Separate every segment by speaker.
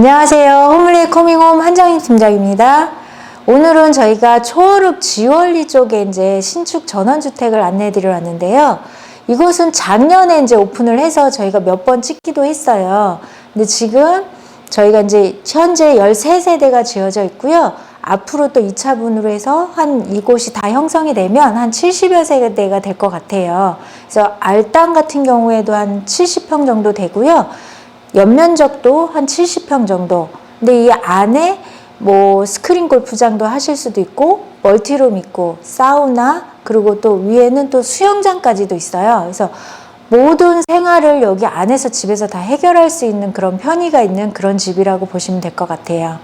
Speaker 1: 안녕하세요. 홈리의 코밍홈 한정임 팀장입니다. 오늘은 저희가 초월읍 지월리 쪽에 이제 신축 전원주택을 안내해 드리러 왔는데요. 이곳은 작년에 이제 오픈을 해서 저희가 몇 번 찍기도 했어요. 근데 지금 저희가 이제 현재 13세대가 지어져 있고요. 앞으로 또 2차분으로 해서 한 이곳이 다 형성이 되면 한 70여 세대가 될 것 같아요. 그래서 알땅 같은 경우에도 한 70평 정도 되고요. 연면적도 한 70평 정도. 근데 이 안에 뭐 스크린 골프장도 하실 수도 있고 멀티룸 있고 사우나 그리고 또 위에는 또 수영장까지도 있어요. 그래서 모든 생활을 여기 안에서 집에서 다 해결할 수 있는 그런 편의가 있는 그런 집이라고 보시면 될 것 같아요.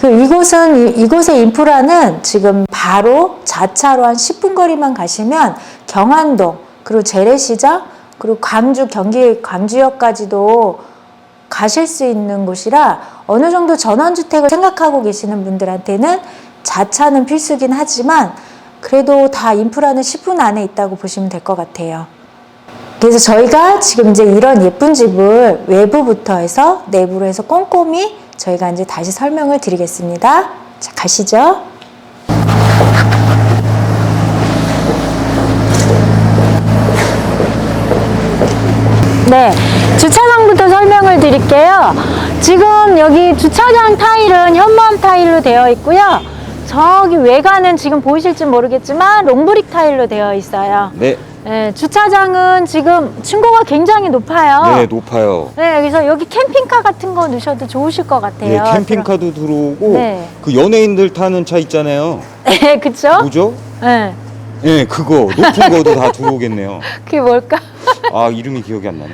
Speaker 1: 그 이곳은 이- 이곳의 인프라는 지금 바로 자차로 한 10분 거리만 가시면 경안동 그리고 재래시장 그리고 광주 경기 광주역까지도 가실 수 있는 곳이라 어느 정도 전원주택을 생각하고 계시는 분들한테는 자차는 필수긴 하지만 그래도 다 인프라는 10분 안에 있다고 보시면 될 것 같아요. 그래서 저희가 지금 이제 이런 예쁜 집을 외부부터 해서 내부로 해서 꼼꼼히 저희가 이제 다시 설명을 드리겠습니다. 자, 가시죠. 네, 설명을 드릴게요. 지금 여기 주차장 타일은 현무암 타일로 되어 있고요. 저기 외관은 지금 보이실지 모르겠지만 롱브릭 타일로 되어 있어요.
Speaker 2: 네,
Speaker 1: 네, 주차장은 지금 층고가 굉장히 높아요.
Speaker 2: 네 높아요.
Speaker 1: 네, 그래서 여기 캠핑카 같은 거 넣으셔도 좋으실 것
Speaker 2: 네,
Speaker 1: 같아요.
Speaker 2: 캠핑카도 들어오고
Speaker 1: 네.
Speaker 2: 그 연예인들 타는 차 있잖아요.
Speaker 1: 네, 그쵸?
Speaker 2: 뭐죠?
Speaker 1: 네,
Speaker 2: 네, 그거 높은 거도 다 들어오겠네요.
Speaker 1: 그게 뭘까?
Speaker 2: 아 이름이 기억이 안 나네.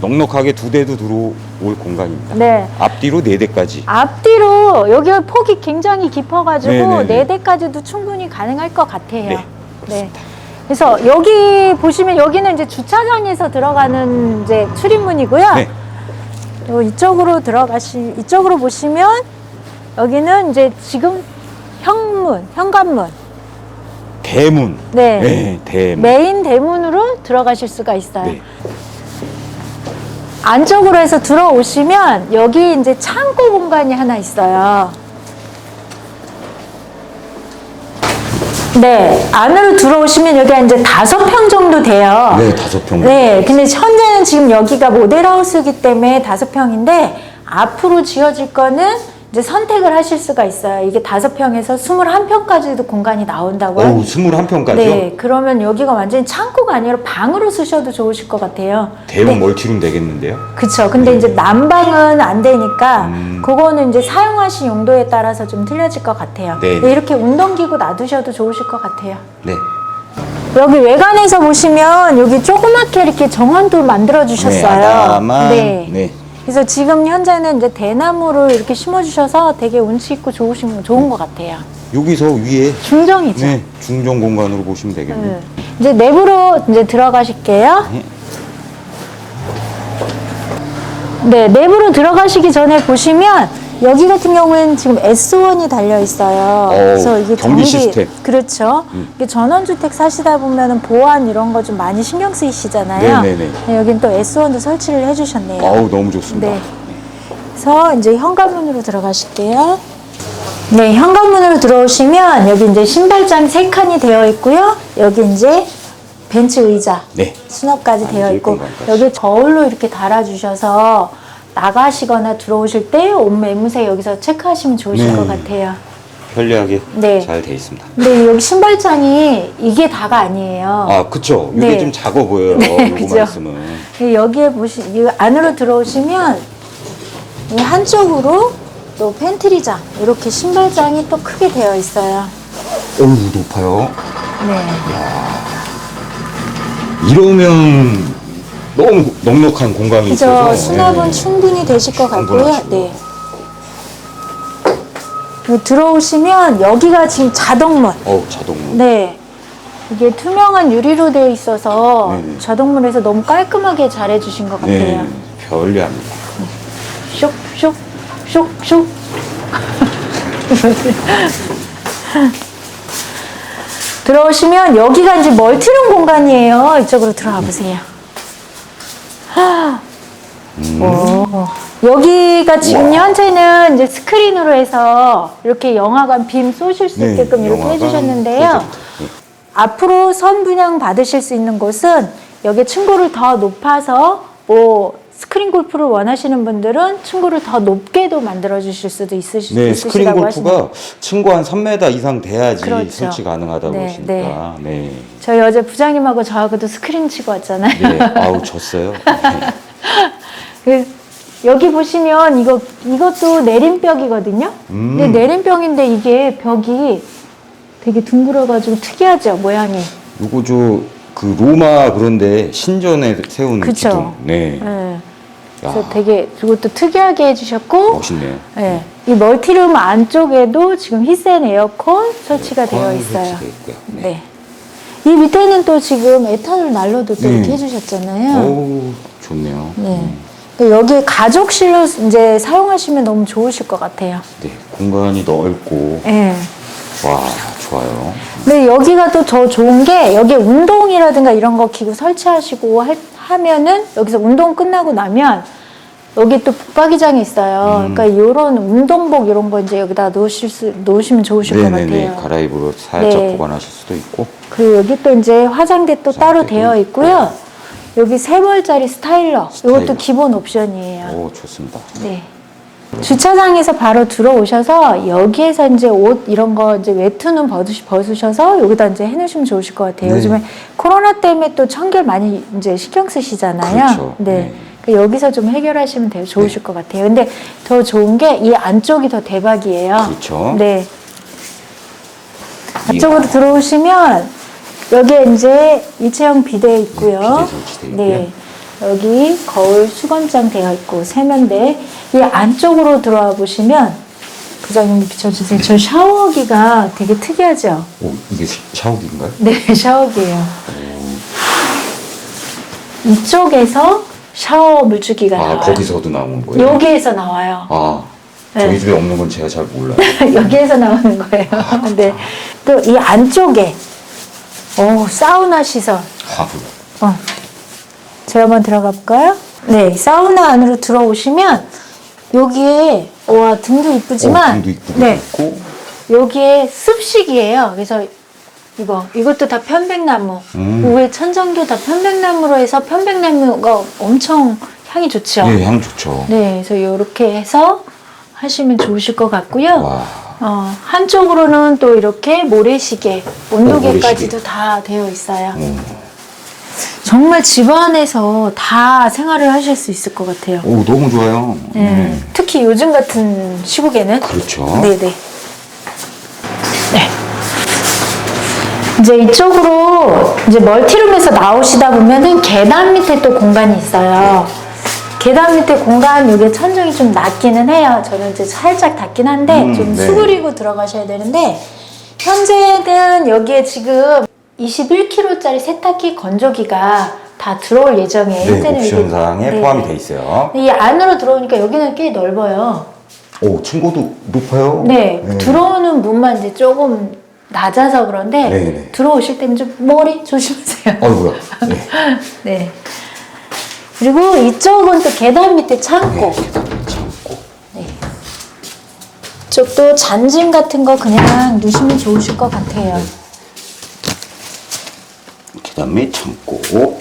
Speaker 2: 넉넉하게 두 대도 들어올 공간입니다.
Speaker 1: 네.
Speaker 2: 앞뒤로 네 대까지.
Speaker 1: 앞뒤로 여기가 폭이 굉장히 깊어가지고
Speaker 2: 네네네.
Speaker 1: 네 대까지도 충분히 가능할 것 같아요.
Speaker 2: 네, 그렇습니다.
Speaker 1: 그래서 여기 보시면 여기는 이제 주차장에서 들어가는 이제 출입문이고요.
Speaker 2: 네,
Speaker 1: 요 이쪽으로 들어가시 이쪽으로 보시면 여기는 이제 지금 현문, 현관문.
Speaker 2: 대문.
Speaker 1: 네.
Speaker 2: 네, 대문.
Speaker 1: 메인 대문으로 들어가실 수가 있어요.
Speaker 2: 네.
Speaker 1: 안쪽으로 해서 들어오시면 여기 이제 창고 공간이 하나 있어요. 네, 안으로 들어오시면 여기가 이제 다섯 평 정도 돼요.
Speaker 2: 네, 다섯 평.
Speaker 1: 네, 근데 현재는 지금 여기가 모델하우스이기 때문에 다섯 평인데 앞으로 지어질 거는 이제 선택을 하실 수가 있어요. 이게 다섯 평에서 스물한 평까지도 공간이 나온다고요.
Speaker 2: 어우, 스물한 평까지요?
Speaker 1: 네, 그러면 여기가 완전히 창고가 아니라 방으로 쓰셔도 좋으실 것 같아요.
Speaker 2: 대형 멀티룸 되겠는데요?
Speaker 1: 그쵸. 근데 이제 난방은 안 되니까
Speaker 2: 음.
Speaker 1: 그거는 이제 사용하신 용도에 따라서 좀 틀려질 것 같아요.
Speaker 2: 네.
Speaker 1: 네, 이렇게 운동기구 놔두셔도 좋으실 것 같아요.
Speaker 2: 네.
Speaker 1: 여기 외관에서 보시면 여기 조그맣게 이렇게 정원도 만들어 주셨어요.
Speaker 2: 네, 아담한.
Speaker 1: 네.
Speaker 2: 네.
Speaker 1: 그래서 지금 현재는 이제 대나무를 이렇게 심어 주셔서 되게 운치 있고 좋으신 좋은 것 같아요.
Speaker 2: 여기서 위에
Speaker 1: 중정이죠.
Speaker 2: 네, 중정 공간으로 보시면 되겠네요.
Speaker 1: 네. 이제 내부로 이제 들어가실게요.
Speaker 2: 네.
Speaker 1: 네, 내부로 들어가시기 전에 보시면 여기 같은 경우에는 지금 S1이 달려 있어요.
Speaker 2: 어, 경비 시스템.
Speaker 1: 그렇죠.
Speaker 2: 음.
Speaker 1: 이게 전원주택 사시다 보면은 보안 이런 거 좀 많이 신경 쓰이시잖아요.
Speaker 2: 네네네.
Speaker 1: 네, 여긴 또 S1도 설치를 해주셨네요.
Speaker 2: 어우, 너무 좋습니다.
Speaker 1: 네. 그래서 이제 현관문으로 들어가실게요. 네, 현관문으로 들어오시면 여기 이제 신발장 세 칸이 되어 있고요. 여기 이제 벤치 의자,
Speaker 2: 네.
Speaker 1: 수납까지 되어 있고
Speaker 2: 공간까지.
Speaker 1: 여기 저울로 이렇게 달아주셔서 나가시거나 들어오실 때 옷 매무새 여기서 체크하시면 좋으실
Speaker 2: 네.
Speaker 1: 것 같아요.
Speaker 2: 편리하게
Speaker 1: 네.
Speaker 2: 잘 돼 있습니다.
Speaker 1: 근데 여기 신발장이 이게 다가 아니에요.
Speaker 2: 아, 그쵸. 이게
Speaker 1: 네.
Speaker 2: 좀 작아 보여요.
Speaker 1: 네,
Speaker 2: 요거
Speaker 1: 그죠.
Speaker 2: 말씀은.
Speaker 1: 이 여기에 보시, 이 안으로 들어오시면 이 한쪽으로 또 팬트리장 이렇게 신발장이 또 크게 되어 있어요.
Speaker 2: 어우, 높아요.
Speaker 1: 네.
Speaker 2: 이러면 너무 넉넉한 공간이
Speaker 1: 그죠.
Speaker 2: 있어서.
Speaker 1: 수납은
Speaker 2: 네.
Speaker 1: 충분히 되실 것 같고요.
Speaker 2: 충분하시고.
Speaker 1: 네. 들어오시면 여기가 지금 자동문.
Speaker 2: 어우, 자동문.
Speaker 1: 네. 이게 투명한 유리로 되어 있어서
Speaker 2: 네네.
Speaker 1: 자동문에서 너무 깔끔하게 잘 해주신 것 같아요.
Speaker 2: 네, 편리합니다.
Speaker 1: 쇽, 쇽, 쇽, 쇽. 들어오시면 여기가 이제 멀티룸 공간이에요. 이쪽으로 들어와 보세요.
Speaker 2: 음,
Speaker 1: 오. 여기가 지금
Speaker 2: 우와.
Speaker 1: 현재는 이제 스크린으로 해서 이렇게 영화관 빔 쏘실 수 있게끔 이렇게
Speaker 2: 네, 영화관
Speaker 1: 해주셨는데요.
Speaker 2: 프로젝트. 네.
Speaker 1: 앞으로 선 분양 받으실 수 있는 곳은 여기 층고를 더 높아서 뭐 스크린 골프를 원하시는 분들은 층고를 더 높게도 만들어 주실 수도 있으시,
Speaker 2: 네, 스크린
Speaker 1: 있으시다고
Speaker 2: 골프가
Speaker 1: 하시네요.
Speaker 2: 층고 한 3m 이상 돼야지
Speaker 1: 그렇죠.
Speaker 2: 설치 가능하다고
Speaker 1: 네,
Speaker 2: 하시니까. 네.
Speaker 1: 저희 어제 부장님하고 저하고도 스크린 치고 왔잖아요.
Speaker 2: 네. 아우, 졌어요. 네.
Speaker 1: 그 여기 보시면 이거 이것도 내림벽이거든요.
Speaker 2: 음.
Speaker 1: 근데 내림벽인데 이게 벽이 되게 둥그러가지고 특이하죠 모양이.
Speaker 2: 요거 저, 그 로마 그런데 신전에 세운
Speaker 1: 그쵸.
Speaker 2: 기둥. 네.
Speaker 1: 예. 그래서
Speaker 2: 야.
Speaker 1: 되게 그것도 특이하게 해주셨고,
Speaker 2: 멋있네요.
Speaker 1: 예. 이 멀티룸 안쪽에도 지금 히센 에어컨 설치가 되어
Speaker 2: 에어컨
Speaker 1: 있어요.
Speaker 2: 설치돼 있고요. 네.
Speaker 1: 네. 이 밑에는 또 지금 에탄올 난로도 또
Speaker 2: 네.
Speaker 1: 이렇게 해주셨잖아요.
Speaker 2: 어우, 좋네요.
Speaker 1: 네. 그러니까 여기 가족실로 이제 사용하시면 너무 좋으실 것 같아요.
Speaker 2: 네, 공간이 넓고
Speaker 1: 예.
Speaker 2: 와 좋아요.
Speaker 1: 근데 여기가 또 더 좋은 게 여기 운동이라든가 이런 거 기구 설치하시고 할- 하면은 여기서 운동 끝나고 나면 여기 또 붙박이장이 있어요.
Speaker 2: 음.
Speaker 1: 그러니까 이런 운동복 이런 거 이제 여기다 놓으실 수 놓으시면 좋으실 것
Speaker 2: 네네네
Speaker 1: 같아요.
Speaker 2: 갈아입으로 살짝
Speaker 1: 네.
Speaker 2: 보관하실 수도 있고.
Speaker 1: 그리고 여기 또 이제 화장대 또 따로 되어 있고요. 여기 세 벌짜리 스타일러.
Speaker 2: 스타일러.
Speaker 1: 이것도 기본 옵션이에요.
Speaker 2: 오 좋습니다.
Speaker 1: 네. 주차장에서 바로 들어오셔서 여기에서 이제 옷 이런 거 이제 외투는 벗으시, 벗으셔서 여기다 이제 해놓으시면 좋으실 것 같아요.
Speaker 2: 네.
Speaker 1: 요즘에 코로나 때문에 또 청결 많이 이제 신경 쓰시잖아요.
Speaker 2: 그렇죠.
Speaker 1: 네.
Speaker 2: 네.
Speaker 1: 그 여기서 좀 해결하시면 돼요. 좋으실 것 같아요. 근데 더 좋은 게 이 안쪽이 더 대박이에요.
Speaker 2: 그렇죠.
Speaker 1: 네. 안쪽으로 들어오시면 여기에 이제 일체형 비대 있고요.
Speaker 2: 네, 비대.
Speaker 1: 네. 여기 거울 수건장 되어 있고 세면대 이 안쪽으로 들어와 보시면 부장님 비춰주세요. 저 샤워기가 되게 특이하죠?
Speaker 2: 오 이게 샤- 샤워기인가요?
Speaker 1: 네, 샤워기예요. 이쪽에서 샤워 물주기가
Speaker 2: 아
Speaker 1: 나와요.
Speaker 2: 거기서도 나오는 거예요?
Speaker 1: 여기에서 나와요.
Speaker 2: 아
Speaker 1: 네.
Speaker 2: 저희 집에 없는 건 제가 잘 몰라요.
Speaker 1: 여기에서 나오는 거예요. 근데 또이 안쪽에 오 사우나 시설.
Speaker 2: 아 그래.
Speaker 1: 어. 제가 한번 들어가 볼까요? 네, 사우나 안으로 들어오시면 여기에 와 등도 이쁘지만
Speaker 2: 어, 등도 이쁘게
Speaker 1: 네,
Speaker 2: 있고.
Speaker 1: 여기에 습식이에요. 그래서 이거 이것도 다 편백나무.
Speaker 2: 음.
Speaker 1: 위에 천정도 다 편백나무로 해서 편백나무가 엄청 향이 좋죠.
Speaker 2: 네, 향 좋죠.
Speaker 1: 네, 그래서 이렇게 해서 하시면 좋으실 것 같고요.
Speaker 2: 와.
Speaker 1: 어, 한쪽으로는 또 이렇게 모래시계, 온도계까지도. 다 되어 있어요.
Speaker 2: 음.
Speaker 1: 정말 집 안에서 다 생활을 하실 수 있을 것 같아요.
Speaker 2: 오 너무 좋아요.
Speaker 1: 예,
Speaker 2: 네.
Speaker 1: 특히 요즘 같은 시국에는.
Speaker 2: 그렇죠.
Speaker 1: 네네. 네. 이제 이쪽으로 이제 멀티룸에서 나오시다 보면은 계단 밑에 또 공간이 있어요. 계단 밑에 공간 이게 천정이 좀 낮기는 해요. 저는 이제 살짝 닿긴 한데
Speaker 2: 음,
Speaker 1: 좀
Speaker 2: 네.
Speaker 1: 수그리고 들어가셔야 되는데 현재는 여기에 지금 21kg짜리 세탁기 건조기가 다 들어올 예정이에요.
Speaker 2: 네,
Speaker 1: 현재는 이게-
Speaker 2: 옵션상에
Speaker 1: 네.
Speaker 2: 포함이 돼 있어요.
Speaker 1: 이 안으로 들어오니까 여기는 꽤 넓어요.
Speaker 2: 오 층고도 높아요.
Speaker 1: 네, 들어오는 문만 이제 조금 낮아서 그런데
Speaker 2: 네, 네.
Speaker 1: 들어오실 때는 좀 머리 조심하세요.
Speaker 2: 어이구야. 네.
Speaker 1: 네. 그리고 이쪽은 또 계단 밑에 창고.
Speaker 2: 네, 계단 참고.
Speaker 1: 이쪽도 잔짐 같은 거 그냥 누시면 좋으실 것 같아요.
Speaker 2: 계단 및 창고.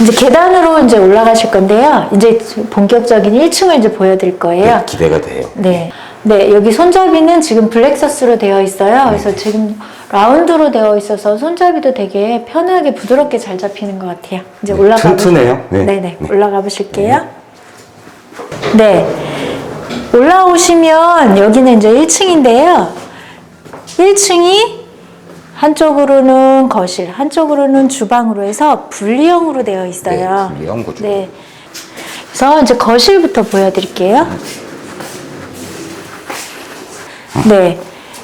Speaker 1: 이제 계단으로 이제 올라가실 건데요. 이제 본격적인 1층을 이제 보여드릴 거예요.
Speaker 2: 네, 기대가 돼요.
Speaker 1: 네. 네, 여기 손잡이는 지금 블랙서스로 되어 있어요. 그래서 지금 라운드로 되어 있어서 손잡이도 되게 편하게 부드럽게 잘 잡히는 것 같아요. 이제
Speaker 2: 네,
Speaker 1: 올라가
Speaker 2: 튼튼해요. 네.
Speaker 1: 네, 네.
Speaker 2: 네.
Speaker 1: 올라가 보실게요. 네. 올라오시면 여기는 이제 1층인데요. 1층이 한쪽으로는 거실, 한쪽으로는 주방으로 해서 분리형으로 되어 있어요.
Speaker 2: 네, 분리형 구조.
Speaker 1: 네. 그래서 이제 거실부터 보여드릴게요. 네.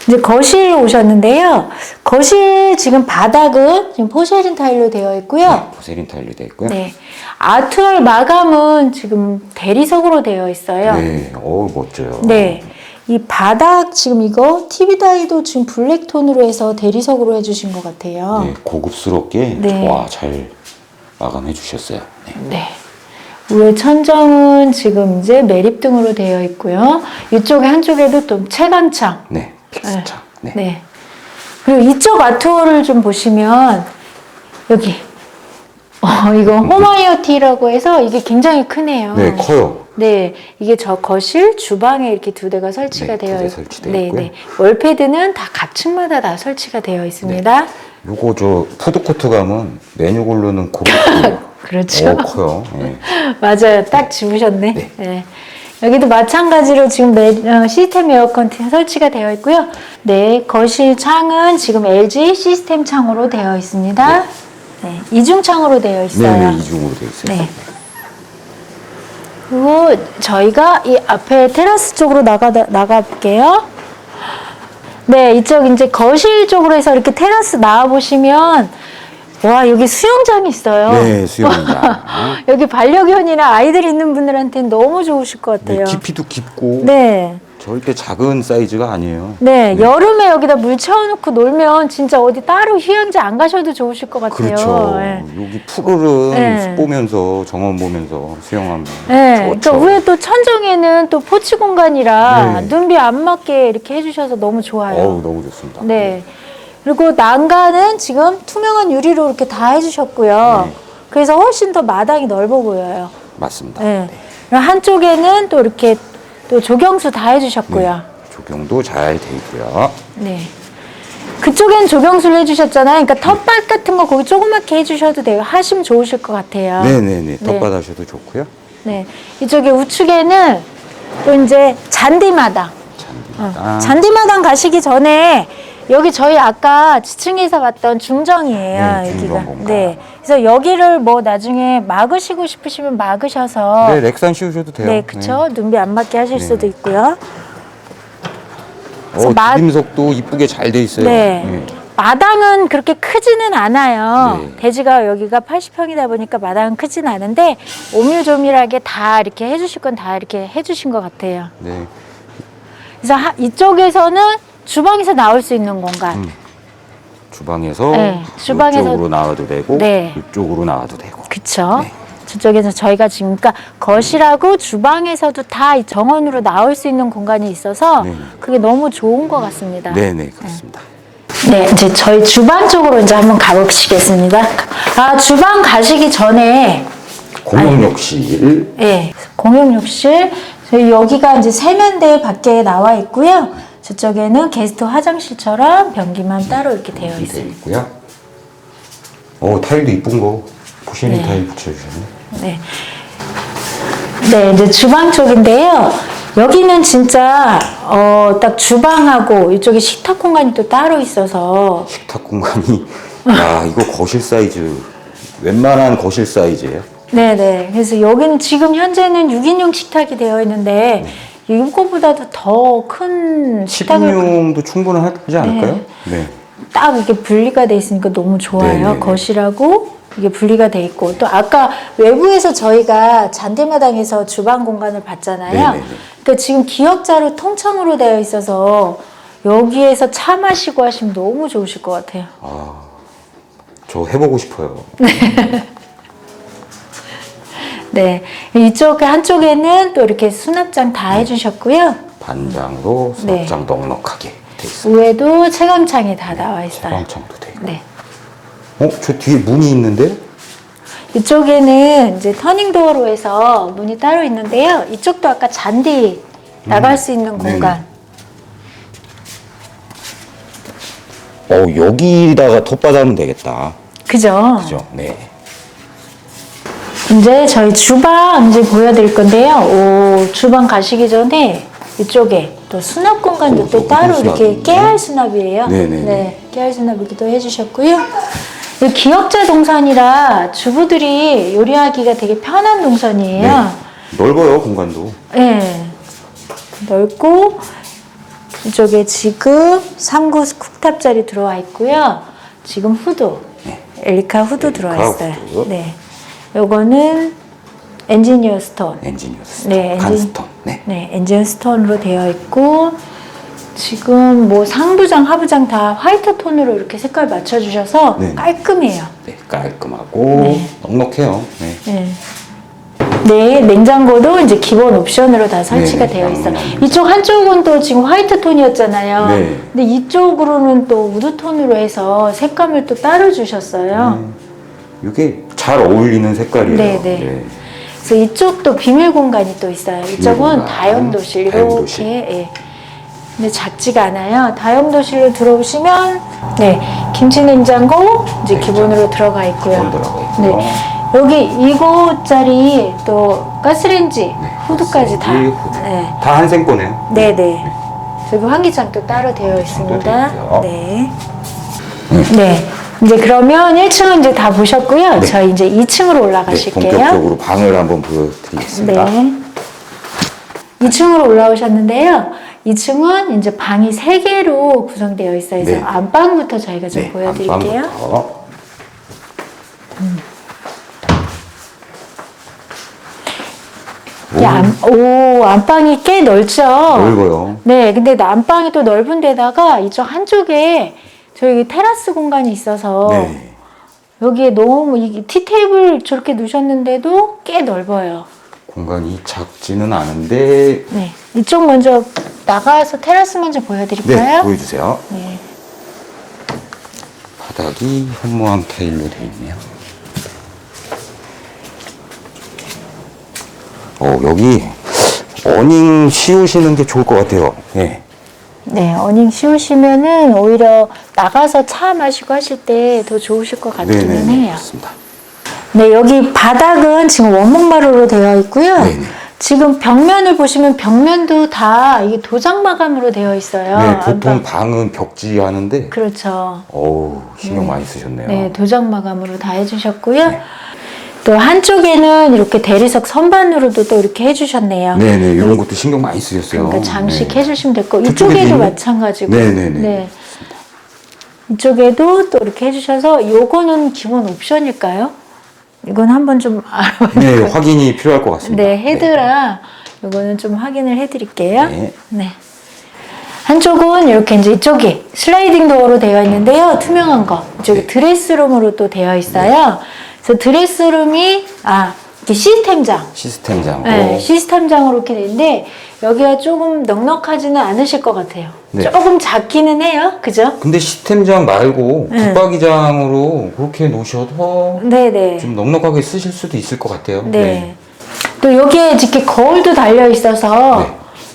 Speaker 1: 이제 거실 오셨는데요. 거실 지금 바닥은 지금 포세린 타일로 되어 있고요.
Speaker 2: 포세린 타일로 되어 있고요.
Speaker 1: 네. 아트월 마감은 지금 대리석으로 되어 있어요.
Speaker 2: 네. 어우 멋져요.
Speaker 1: 네. 이 바닥 지금 이거 TV 다이도 지금 블랙 톤으로 해서 대리석으로 해주신 것 같아요.
Speaker 2: 네, 고급스럽게
Speaker 1: 네.
Speaker 2: 와잘 마감해 주셨어요. 네.
Speaker 1: 네. 위에 천정은 지금 이제 매립등으로 되어 있고요. 이쪽에 한쪽에도 또 채광창.
Speaker 2: 네. 픽스창. 네.
Speaker 1: 네. 그리고 이쪽 아트월을 좀 보시면 여기 어, 이거 홈아이오티라고 해서 이게 굉장히 크네요.
Speaker 2: 네, 커요.
Speaker 1: 네, 이게 저 거실, 주방에 이렇게 두 대가 설치가
Speaker 2: 네,
Speaker 1: 되어
Speaker 2: 두대
Speaker 1: 있-
Speaker 2: 설치되어
Speaker 1: 네,
Speaker 2: 있고요.
Speaker 1: 네. 월패드는 다 각층마다 다 설치가 되어 있습니다.
Speaker 2: 요거 저 푸드코트 가면 메뉴 고르는 고르고
Speaker 1: 그렇죠.
Speaker 2: 어, 커요. 네.
Speaker 1: 맞아요. 딱 집으셨네.
Speaker 2: 네.
Speaker 1: 네. 여기도 마찬가지로 지금 매- 어, 시스템 에어컨 설치가 되어 있고요. 네, 거실 창은 지금 LG 시스템 창으로 되어 있습니다. 네, 이중 창으로 되어 있어요.
Speaker 2: 네, 네, 이중으로 되어 있어요.
Speaker 1: 네. 그리고 저희가 이 앞에 테라스 쪽으로 나가 나가 볼게요. 네, 이쪽 이제 거실 쪽으로 해서 이렇게 테라스 나와 보시면 와 여기 수영장이 있어요.
Speaker 2: 네, 수영장.
Speaker 1: 여기 반려견이나 아이들 있는 분들한테는 너무 좋으실 것
Speaker 2: 네,
Speaker 1: 같아요.
Speaker 2: 깊이도 깊고
Speaker 1: 네.
Speaker 2: 절대 작은 사이즈가 아니에요.
Speaker 1: 네, 여름에 여기다 물 채워놓고 놀면 진짜 어디 따로 휴양지 안 가셔도 좋으실 것 같아요.
Speaker 2: 그렇죠.
Speaker 1: 네.
Speaker 2: 여기 푸르른
Speaker 1: 네.
Speaker 2: 숲 보면서 정원 보면서 수영하면
Speaker 1: 네,
Speaker 2: 좋죠.
Speaker 1: 또 위에 또 천정에는 또 포치 공간이라
Speaker 2: 네.
Speaker 1: 눈비 안 맞게 이렇게 해주셔서 너무 좋아요.
Speaker 2: 어우 너무 좋습니다.
Speaker 1: 네. 그리고 난간은 지금 투명한 유리로 이렇게 다 해주셨고요.
Speaker 2: 네.
Speaker 1: 그래서 훨씬 더 마당이 넓어 보여요.
Speaker 2: 맞습니다.
Speaker 1: 네. 그리고 한쪽에는 또 이렇게 또 조경수 다 해주셨고요.
Speaker 2: 조경도 잘 돼 있고요.
Speaker 1: 네. 그쪽엔 조경수를 해주셨잖아요. 그러니까 텃밭 같은 거 거기 조그맣게 해주셔도 돼요. 하시면 좋으실 것 같아요.
Speaker 2: 네네네.
Speaker 1: 네.
Speaker 2: 텃밭 하셔도 좋고요.
Speaker 1: 네. 이쪽에 우측에는 또 이제 잔디마당.
Speaker 2: 잔디마당.
Speaker 1: 어, 잔디마당 가시기 전에 여기 저희 아까 지층에서 봤던 중정이에요.
Speaker 2: 네, 중정
Speaker 1: 여기가.
Speaker 2: 공간.
Speaker 1: 네. 그래서 여기를 뭐 나중에 막으시고 싶으시면 막으셔서
Speaker 2: 네, 렉산 씌우셔도 돼요.
Speaker 1: 네, 그쵸. 눈비 안 맞게 하실
Speaker 2: 네.
Speaker 1: 수도 있고요.
Speaker 2: 어,
Speaker 1: 마-
Speaker 2: 디딤석도 이쁘게 잘 돼 있어요.
Speaker 1: 네. 마당은 그렇게 크지는 않아요.
Speaker 2: 네.
Speaker 1: 대지가 여기가 80평이다 보니까 마당은 크진 않은데 오밀조밀하게 다 이렇게 해주실 건 다 이렇게 해주신 것 같아요.
Speaker 2: 네.
Speaker 1: 그래서 하- 이쪽에서는 주방에서 나올 수 있는 공간.
Speaker 2: 음. 주방에서
Speaker 1: 네, 주방에서-
Speaker 2: 이쪽으로 나와도 되고
Speaker 1: 네.
Speaker 2: 이쪽으로 나와도 되고.
Speaker 1: 그쵸?
Speaker 2: 네.
Speaker 1: 저쪽에서 저희가 지금 그러니까 거실하고 주방에서도 다이 정원으로 나올 수 있는 공간이 있어서
Speaker 2: 네.
Speaker 1: 그게 너무 좋은 것 같습니다.
Speaker 2: 네 네 그렇습니다.
Speaker 1: 네, 이제 저희 주방 쪽으로 이제 한번 가보시겠습니다. 아, 주방 가시기 전에
Speaker 2: 공용 욕실
Speaker 1: 예, 공용 욕실. 저희 여기가 이제 세면대 밖에 나와 있고요. 저쪽에는 게스트 화장실처럼 변기만 따로 이렇게 되어
Speaker 2: 돼
Speaker 1: 있어요.
Speaker 2: 있고요. 어 타일도 이쁜 거 포시니
Speaker 1: 네.
Speaker 2: 타일 붙여주셨네.
Speaker 1: 네. 네, 이제 주방 쪽인데요. 여기는 진짜 어, 딱 주방하고 이쪽에 식탁 공간이 또 따로 있어서
Speaker 2: 식탁 공간이 야 이거 거실 사이즈 웬만한 거실 사이즈예요.
Speaker 1: 네네. 그래서 여기는 지금 현재는 6인용 식탁이 되어 있는데 이거보다도 더 큰 식탁을
Speaker 2: 10인용도 충분하지 않을까요? 네.
Speaker 1: 딱 이렇게 분리가 돼 있으니까 너무 좋아요.
Speaker 2: 네네네.
Speaker 1: 거실하고 이게 분리가 돼 있고 또 아까 외부에서 저희가 잔디마당에서 주방 공간을 봤잖아요.
Speaker 2: 네네네.
Speaker 1: 그러니까 지금 기역자로 통창으로 되어 있어서 여기에서 차 마시고 하시면 너무 좋으실 것 같아요.
Speaker 2: 저 해보고 싶어요.
Speaker 1: 네, 이쪽 한쪽에는 또 이렇게 수납장 다 해주셨고요.
Speaker 2: 반장으로
Speaker 1: 네.
Speaker 2: 수납장 넉넉하게 돼 있어요.
Speaker 1: 위에도 채광창이 다 나와 있어요.
Speaker 2: 채광창도 돼 있고.
Speaker 1: 네.
Speaker 2: 어? 저 뒤에 문이 있는데?
Speaker 1: 이쪽에는 이제 터닝 도어로 해서 문이 따로 있는데요. 이쪽도 아까 잔디 나갈 수 있는
Speaker 2: 네네.
Speaker 1: 공간.
Speaker 2: 어 여기다가 하면 되겠다.
Speaker 1: 그죠?
Speaker 2: 그죠? 네.
Speaker 1: 이제 저희 주방 이제 보여드릴 건데요. 오, 주방 가시기 전에 이쪽에 또 수납 공간도
Speaker 2: 오, 또또
Speaker 1: 따로
Speaker 2: 무슨
Speaker 1: 이렇게
Speaker 2: 수납이에요?
Speaker 1: 깨알 수납이에요.
Speaker 2: 네네네.
Speaker 1: 네, 깨알 수납이기도 해주셨고요. 이 기역자 동선이라 주부들이 요리하기가 되게 편한 동선이에요.
Speaker 2: 네. 넓어요 공간도.
Speaker 1: 네. 넓고 이쪽에 지금 3구 쿡탑짜리 들어와 있고요. 지금 후드, 엘리카 후드 들어와 있어요. 네. 요거는 엔지니어 스톤.
Speaker 2: 엔지니어 스톤,
Speaker 1: 네, 엔진-
Speaker 2: 간스톤. 네.
Speaker 1: 네, 엔진 스톤으로 되어 있고 지금 뭐 상부장, 하부장 다 화이트 톤으로 이렇게 색깔 맞춰 주셔서
Speaker 2: 네.
Speaker 1: 깔끔해요.
Speaker 2: 네, 깔끔하고 넉넉해요. 네.
Speaker 1: 네. 네, 냉장고도 이제 기본 옵션으로 다 설치가
Speaker 2: 네,
Speaker 1: 되어 있어. 이쪽 한쪽은 또 지금 화이트 톤이었잖아요.
Speaker 2: 네.
Speaker 1: 근데 이쪽으로는 또 우드 톤으로 해서 색감을 또 따로 주셨어요.
Speaker 2: 이게 잘 어울리는 색깔이에요.
Speaker 1: 네, 네. 그래서 이쪽도 비밀 공간이 또 있어요. 이쪽은
Speaker 2: 공간,
Speaker 1: 다용도실 이렇게.
Speaker 2: 다용도실.
Speaker 1: 예. 근데 작지가 않아요. 다용도실로 들어오시면 네 김치 냉장고 이제
Speaker 2: 냉장고.
Speaker 1: 기본으로 들어가 있고요.
Speaker 2: 기본 들어가 있고요.
Speaker 1: 네 여기 이곳짜리 또 가스레인지 후드까지 다.
Speaker 2: 이 후드.
Speaker 1: 네.
Speaker 2: 다 한생 거네요.
Speaker 1: 네네. 여기 환기장도 따로 되어 있습니다. 네. 네. 이제 그러면 1층은 이제 다 보셨고요.
Speaker 2: 네.
Speaker 1: 저희 이제 2층으로
Speaker 2: 네,
Speaker 1: 올라가실게요.
Speaker 2: 본격적으로 방을 한번 보여드리겠습니다.
Speaker 1: 네. 2층으로 올라오셨는데요. 2층은 이제 방이 3개로 구성되어 있어요. 그래서
Speaker 2: 네.
Speaker 1: 안방부터 저희가 좀
Speaker 2: 네,
Speaker 1: 보여드릴게요.
Speaker 2: 안방부터.
Speaker 1: 이 안, 오, 안방이 꽤 넓죠?
Speaker 2: 넓어요.
Speaker 1: 네, 근데 안방이 또 넓은 데다가 이쪽 한쪽에 저희 테라스 공간이 있어서
Speaker 2: 네.
Speaker 1: 여기에 너무 이 티테이블 저렇게 놓으셨는데도 꽤 넓어요.
Speaker 2: 공간이 작지는 않은데
Speaker 1: 네, 이쪽 먼저 나가서 테라스 먼저
Speaker 2: 네,
Speaker 1: 보여드릴까요?
Speaker 2: 보여주세요.
Speaker 1: 네.
Speaker 2: 바닥이 현무암 타일로 되어 있네요. 어, 여기 어닝 씌우시는 게 좋을 것 같아요. 예.
Speaker 1: 네, 어닝 씌우시면은 오히려 나가서 차 마시고 하실 때 더 좋으실 것 같기는
Speaker 2: 네네.
Speaker 1: 해요.
Speaker 2: 맞습니다.
Speaker 1: 네, 여기 바닥은 지금 원목마루로 되어 있고요.
Speaker 2: 네네.
Speaker 1: 지금 벽면을 보시면 벽면도 다 이게 도장 마감으로 되어 있어요.
Speaker 2: 네, 보통
Speaker 1: 안방-
Speaker 2: 방은 벽지 하는데
Speaker 1: 그렇죠.
Speaker 2: 어우, 신경 많이 쓰셨네요.
Speaker 1: 네, 도장 마감으로 다 해주셨고요. 또 한쪽에는 이렇게 대리석 선반으로도 또 이렇게 해주셨네요.
Speaker 2: 네네, 이런 것도 신경 많이 쓰셨어요.
Speaker 1: 그러니까 장식
Speaker 2: 네.
Speaker 1: 해주시면
Speaker 2: 저쪽에도
Speaker 1: 이쪽에도 마찬가지고.
Speaker 2: 네네네.
Speaker 1: 네. 이쪽에도 또 이렇게 해주셔서 요거는 기본 옵션일까요? 이건 한번 좀 알아봐야
Speaker 2: 네,
Speaker 1: 될것.
Speaker 2: 확인이 필요할 것 같습니다.
Speaker 1: 네, 헤드라 요거는 좀 확인을 해드릴게요.
Speaker 2: 네.
Speaker 1: 네. 한쪽은 이렇게 이제 이쪽이 슬라이딩 도어로 되어 있는데요. 투명한 거. 이쪽이
Speaker 2: 네.
Speaker 1: 드레스룸으로 또 되어 있어요. 그래서 드레스룸이 아 이렇게 시스템장.
Speaker 2: 시스템장으로.
Speaker 1: 네, 시스템장으로 이렇게 되는데 여기가 조금 넉넉하지는 않으실 것 같아요.
Speaker 2: 네.
Speaker 1: 조금 작기는 해요. 그죠?
Speaker 2: 근데 시스템장 말고
Speaker 1: 네.
Speaker 2: 붙박이장으로 그렇게 놓으셔도
Speaker 1: 네네.
Speaker 2: 좀 넉넉하게 쓰실 수도 있을 것 같아요.
Speaker 1: 네. 또 여기에 이렇게 거울도 달려 있어서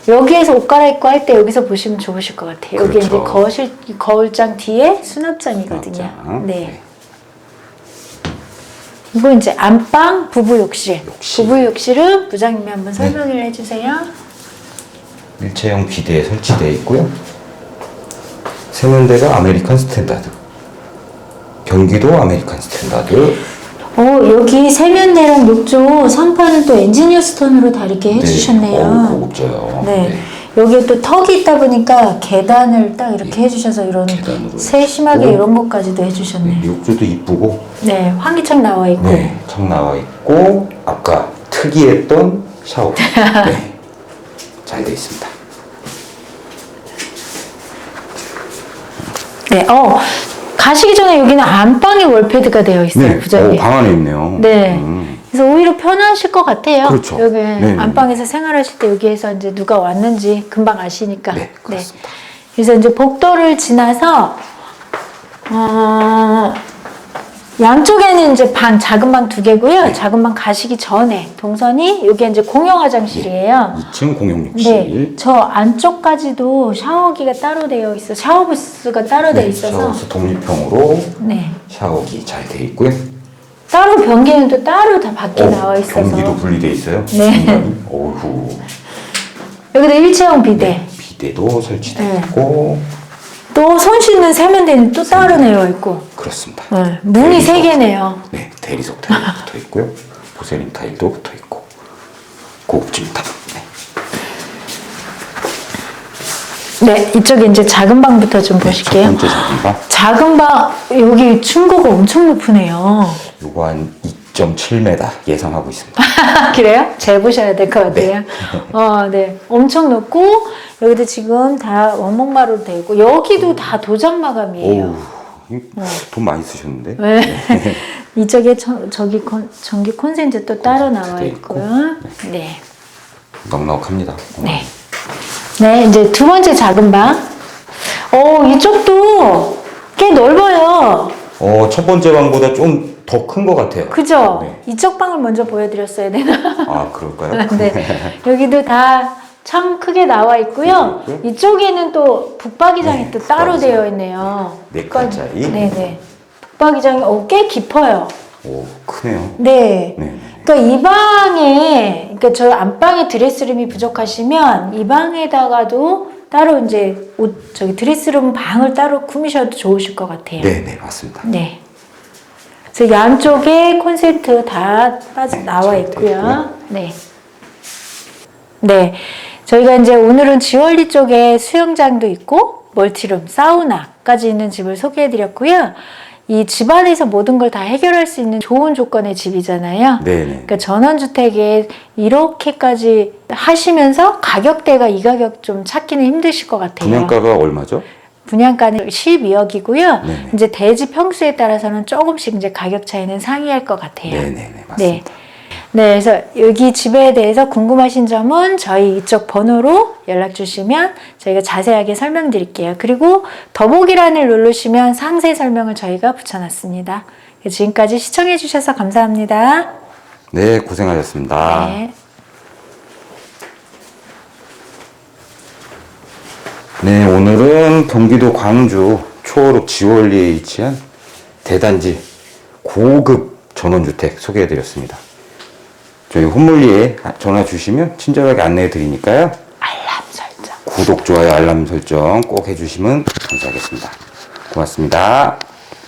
Speaker 2: 네.
Speaker 1: 여기에서 옷 갈아입고 할 때 여기서 보시면 좋으실 것 같아요. 여기
Speaker 2: 그렇죠.
Speaker 1: 이제 거실 거울장 뒤에 수납장이거든요.
Speaker 2: 수납장.
Speaker 1: 네.
Speaker 2: 네.
Speaker 1: 이거 이제 안방 부부 욕실.
Speaker 2: 욕실.
Speaker 1: 부부 욕실은 부장님이 한번 설명을 해주세요.
Speaker 2: 일체형 비대에 설치되어 있고요. 세면대가 아메리칸 스탠다드. 변기도 아메리칸 스탠다드.
Speaker 1: 어 여기 세면대랑 욕조 선판은 또 엔지니어 스톤으로 다 이렇게 해주셨네요.
Speaker 2: 어우, 고급져요.
Speaker 1: 네. 여기에 또 턱이 있다 보니까 계단을 딱 이렇게 해주셔서 이런
Speaker 2: 계단으로
Speaker 1: 세심하게
Speaker 2: 해주시고.
Speaker 1: 이런 것까지도 해주셨네요.
Speaker 2: 네, 욕조도 이쁘고,
Speaker 1: 네, 환기창 나와 있고.
Speaker 2: 네, 창 나와 있고, 아까 특이했던 샤워. 네, 잘 되어 있습니다.
Speaker 1: 네, 어, 가시기 전에 여기는 안방에 월패드가 되어 있어요,
Speaker 2: 네,
Speaker 1: 부장님.
Speaker 2: 어, 방 안에 있네요.
Speaker 1: 네.
Speaker 2: 음.
Speaker 1: 그래서 오히려 편하실 것 같아요.
Speaker 2: 그렇죠.
Speaker 1: 여기
Speaker 2: 네네.
Speaker 1: 안방에서 생활하실 때 여기에서 이제 누가 왔는지 금방 아시니까.
Speaker 2: 네, 그렇습니다.
Speaker 1: 그래서 이제 복도를 지나서 어, 양쪽에는 이제 방 작은 방 두 개고요.
Speaker 2: 네.
Speaker 1: 작은 방 가시기 전에 동선이 여기 이제 공용 화장실이에요.
Speaker 2: 2층 공용 욕실.
Speaker 1: 네, 저 안쪽까지도 샤워기가 따로 되어 있어, 샤워 부스가 따로 되어 있어서,
Speaker 2: 샤워스 독립형으로
Speaker 1: 네,
Speaker 2: 샤워기 잘 되어 있고요.
Speaker 1: 따로 변기는 또 따로 다 밖에
Speaker 2: 어,
Speaker 1: 나와 있어서,
Speaker 2: 변기도 분리되어 있어요.
Speaker 1: 네.
Speaker 2: 공간이. 어후.
Speaker 1: 여기도 일체형 비대,
Speaker 2: 비대도 설치되어
Speaker 1: 네.
Speaker 2: 있고
Speaker 1: 또 손 씻는 세면대는 또 따로 내어 있고,
Speaker 2: 그렇습니다.
Speaker 1: 네, 문이
Speaker 2: 대리석.
Speaker 1: 세 개네요.
Speaker 2: 네, 대리석 타일도 붙어 있고요. 보세린 타일도 붙어 있고 고급집니다. 네.
Speaker 1: 네, 이쪽에 이제 작은 방부터 좀
Speaker 2: 첫
Speaker 1: 보실게요.
Speaker 2: 번째 작은 방.
Speaker 1: 작은 방 여기 층고가 엄청 높으네요.
Speaker 2: 요거 한 2.7m 예상하고 있습니다.
Speaker 1: 그래요? 재보셔야 될것
Speaker 2: 네.
Speaker 1: 같아요. 어, 네. 엄청 높고, 여기도 지금 다 원목마루로 되어 있고, 여기도 다 도장 마감이에요.
Speaker 2: 오우, 돈 많이 쓰셨는데?
Speaker 1: 네. 이쪽에 저, 저기 콘, 전기 콘센트 또 따로 나와
Speaker 2: 돼
Speaker 1: 있고요. 네.
Speaker 2: 넉넉합니다.
Speaker 1: 네. 네, 이제 두 번째 작은 방. 어, 이쪽도 꽤 넓어요.
Speaker 2: 어, 첫 번째 방보다 좀 더 큰 것 같아요.
Speaker 1: 그죠?
Speaker 2: 네.
Speaker 1: 이쪽 방을 먼저 보여드렸어야 되나?
Speaker 2: 아, 그럴까요?
Speaker 1: 네. 여기도 다 참 크게 나와 있고요.
Speaker 2: 네, 있고요.
Speaker 1: 이쪽에는 또 북박이장이
Speaker 2: 네,
Speaker 1: 또 따로
Speaker 2: 북박이장.
Speaker 1: 되어 있네요.
Speaker 2: 네 칸짜리.
Speaker 1: 네네. 북박이장이 어, 꽤 깊어요.
Speaker 2: 오, 크네요.
Speaker 1: 네.
Speaker 2: 네.
Speaker 1: 그러니까 이 방에, 그러니까 저 안방에 드레스룸이 부족하시면 이 방에다가도 따로 이제 옷, 저기 드레스룸 방을 따로 꾸미셔도 좋으실 것 같아요.
Speaker 2: 네, 네, 맞습니다.
Speaker 1: 네. 그래서 양쪽에 콘센트 다 빠져
Speaker 2: 네,
Speaker 1: 나와.
Speaker 2: 있고요.
Speaker 1: 네. 네. 저희가 이제 오늘은 지월리 쪽에 수영장도 있고 멀티룸, 사우나까지 있는 집을 소개해 드렸고요. 이 집안에서 모든 걸 다 해결할 수 있는 좋은 조건의 집이잖아요.
Speaker 2: 네, 네.
Speaker 1: 그러니까 전원주택에 이렇게까지 하시면서 가격대가 이 가격 좀 찾기는 힘드실 것 같아요.
Speaker 2: 분양가가 얼마죠?
Speaker 1: 분양가는 12억이고요.
Speaker 2: 네네.
Speaker 1: 이제 대지 평수에 따라서는 조금씩 이제 가격 차이는 상이할 것 같아요.
Speaker 2: 네, 네, 네, 맞습니다.
Speaker 1: 네. 네, 그래서 여기 집에 대해서 궁금하신 점은 저희 이쪽 번호로 연락 주시면 저희가 자세하게 설명드릴게요. 그리고 더보기란을 누르시면 상세 설명을 저희가 붙여놨습니다. 지금까지 시청해 주셔서 감사합니다.
Speaker 2: 네, 고생하셨습니다.
Speaker 1: 네.
Speaker 2: 네, 오늘은 경기도 광주 초월읍 지월리에 위치한 대단지 고급 전원주택 소개해드렸습니다. 저희 홈물리에 전화 주시면 친절하게 안내해 드리니까요.
Speaker 1: 알람 설정.
Speaker 2: 구독, 좋아요, 알람 설정 꼭 해주시면 감사하겠습니다. 고맙습니다.